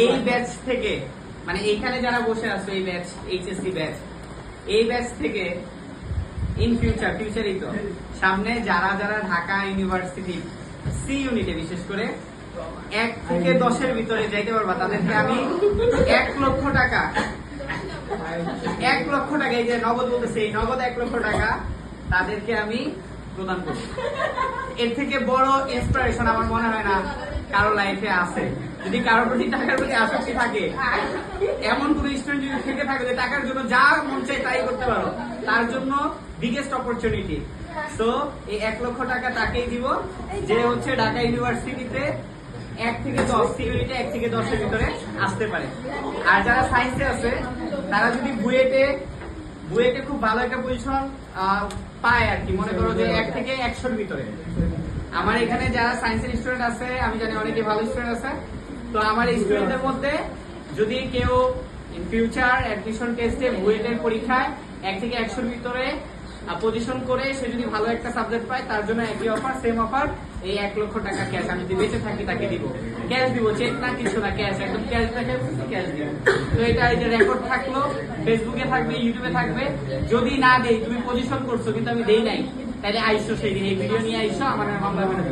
এই ব্যাচ থেকে মানে এইখানে যারা বসে আছে এই ব্যাচ এইচএসসি ব্যাচ এই ব্যাচ থেকে ইন ফিউচার ফিউচারই তো সামনে যারা যারা ঢাকা ইউনিভার্সিটি সি ইউনিটে বিশেষ করে এক থেকে দশের ভিতরে যাইতে পারবা তাদেরকে আমি এক লক্ষ টাকা এক লক্ষ টাকা এই যে নগদ বলতেছে এই নগদ এক লক্ষ টাকা তাদেরকে আমি প্রদান করব। এর থেকে বড় ইন্সপিরেশন আমার মনে হয় না। কারও লাইফে আছে। যদি কারোর প্রতি টাকার প্রতি আসক্তি থাকে, এমন কোন স্টুডেন্ট যদি থেকে থাকে যে টাকার জন্য যা মন চাই তাই করতে পারো, তার জন্য বিগেস্ট অপরচুনিটি সো এই এক লক্ষ টাকা তাকেই দিব, যে হচ্ছে ঢাকা ইউনিভার্সিটিতে এক থেকে দশ সিকিউরিটি এক থেকে দশের ভিতরে আসতে পারে। আর যারা সায়েন্সে আছে, তারা যদি বুয়েটে বুয়েটে খুব ভালো একটা পজিশন পায় আর কি। মনে করো যে এক থেকে একশোর ভিতরে। আমার এখানে যারা সায়েন্সের স্টুডেন্ট আছে, আমি জানি অনেকে ভালো স্টুডেন্ট আছে। তো আমার স্টুডেন্টদের মধ্যে যদি কেউ ইন ফিউচার অ্যাডমিশন টেস্টে বুয়েটের পরীক্ষায় এক থেকে একশোর ভিতরে পজিশন করে সে যদি ভালো একটা সাবজেক্ট পায়, তার জন্য একই অফার সেম অফার এই এক লক্ষ টাকা ক্যাশ আমি যদি বেঁচে থাকি, তাকে দিব। ক্যাশ দিব চেক না, কিছু না ক্যাশ একদম ক্যাশ দেখে ক্যাশ দিব। তো এটা এই যে রেকর্ড থাকল ফেসবুকে থাকবে ইউটিউবে থাকবে। যদি না দেই, তুমি পজিশন করছ, কিন্তু আমি দেই নাই। তাহলে আইসো সেই দিন এই ভিডিও নিয়ে আইসো আমার মামলা মানে.